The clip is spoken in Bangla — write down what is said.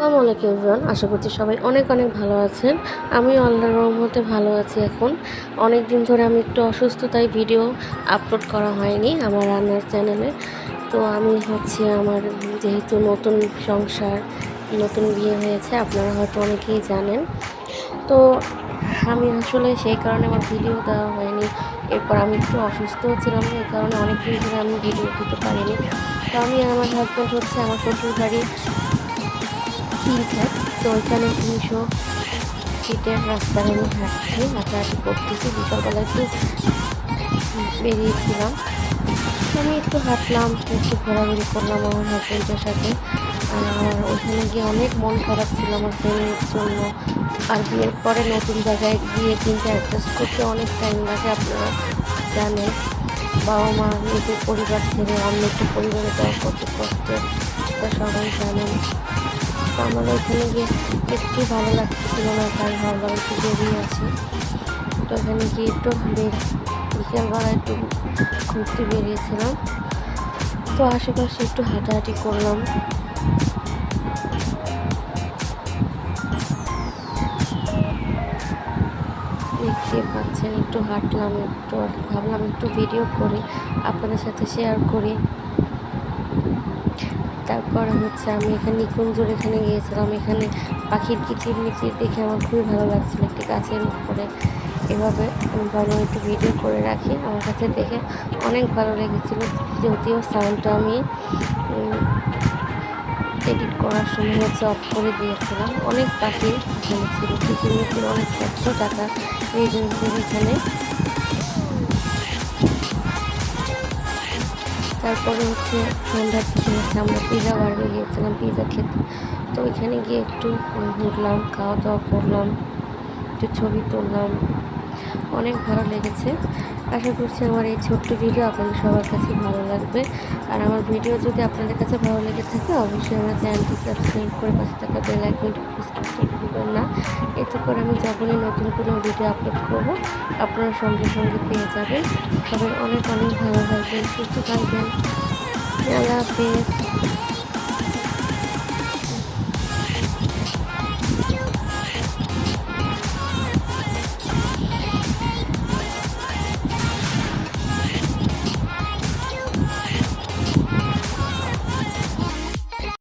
আসসালামু আলাইকুম এভরিওয়ান, আশা করছি সবাই অনেক অনেক ভালো আছেন। আমি আল্লাহর রহমতে ভালো আছি এখন। অনেক দিন ধরে আমি একটু অসুস্থ তাই ভিডিও আপলোড করা হয়নি আমার রান্নার চ্যানেলে। তো আমি হচ্ছে আমার যেহেতু নতুন সংসার, নতুন বিয়ে হয়েছে, আপনারা হয়তো অনেকেই জানেন। তো আমি আসলে সেই কারণে আমার ভিডিও দেওয়া হয়নি। এরপর আমি একটু অসুস্থ ছিলাম, এই কারণে অনেক দিন ধরে আমি ভিডিও দিতে পারিনি। তো আমি আমার হাজব্যান্ড হচ্ছে আমার শ্বশুর বাড়ি তিনঘাট তো ওইখানে তিনশো ফিটের রাস্তায় আমি হাঁটছি, হাঁটাহাঁটি করতেছি, বিকালবেলা একটু বেরিয়েছিলাম। আমি একটু হাঁটলাম, একটু ঘোরাঘুরি করলাম আমার হাজব্যান্ডের সাথে। আর ওইখানে গিয়ে অনেক মন খারাপ ছিল আমার ফ্রেন্ডের জন্য। আর বিয়ের পরে নতুন জায়গায় গিয়ে কিন্তু অ্যাডজাস্ট করতে অনেক টাইম লাগে, আপনারা জানেন। বাবা মা, নিজের পরিবার ছেড়ে অন্য একটু পরিবারে যাওয়া কত কষ্টের সবাই জানেন। তো আমার ওইখানে গিয়ে একটু ভালো লাগতেছিল না, তাই ভাবলাম একটু বেরিয়ে আছি তো ওখানে গিয়ে একটু বিকেলবেলা একটু ঘুরতে বেরিয়েছিলাম। তো আশেপাশে একটু হাঁটাহাঁটি করলাম। দেখতে পাচ্ছেন, একটু হাঁটলাম, একটু ভাবলাম একটু ভিডিও করি, আপনাদের সাথে শেয়ার করি। তারপরে হচ্ছে আমি এখানে নিকুঞ্জর এখানে গিয়েছিলাম। এখানে পাখির কিচির মিচির দেখে আমার খুবই ভালো লাগছিল একটি গাছের উপরে। এভাবে আমি ভালো একটু ভিডিও করে রাখি। আমার কাছে দেখে অনেক ভালো লেগেছিলো। যদিও সাউন্ডটা আমি এডিট করার সময় হচ্ছে অফ করে দিয়েছিলাম। অনেক পাখি ছিল। কিচির মিচির অনেক একশো টাকা রেজেন্সির এখানে। তারপরে হচ্ছে সন্ধ্যার দিকে হচ্ছে আমরা পিজা বার্গে গিয়েছিলাম পিজা খেতে। তো ওইখানে গিয়ে একটু ঘুরলাম খাওয়া দাওয়া করলাম, একটু ছবি তুললাম। অনেক ভালো লেগেছে। আশা করছি আমার এই ছোট্ট ভিডিও আপনাদের সবার কাছে ভালো লাগবে। আর আমার ভিডিও যদি আপনাদের কাছে ভালো লেগে থাকে, অবশ্যই আমার চ্যানেলটি সাবস্ক্রাইব করে পাশে থাকা বেল আইকনটি প্রেস করতে ভুলবেন না। এতে করে আমি যখনই নতুন কোনো ভিডিও আপলোড করব, আপনারা সঙ্গে সঙ্গে পেয়ে যাবেন। সবাই অনেক অনেক ভালো থাকবেন, সুস্থ থাকবেন। আল্লাহ হাফেজ।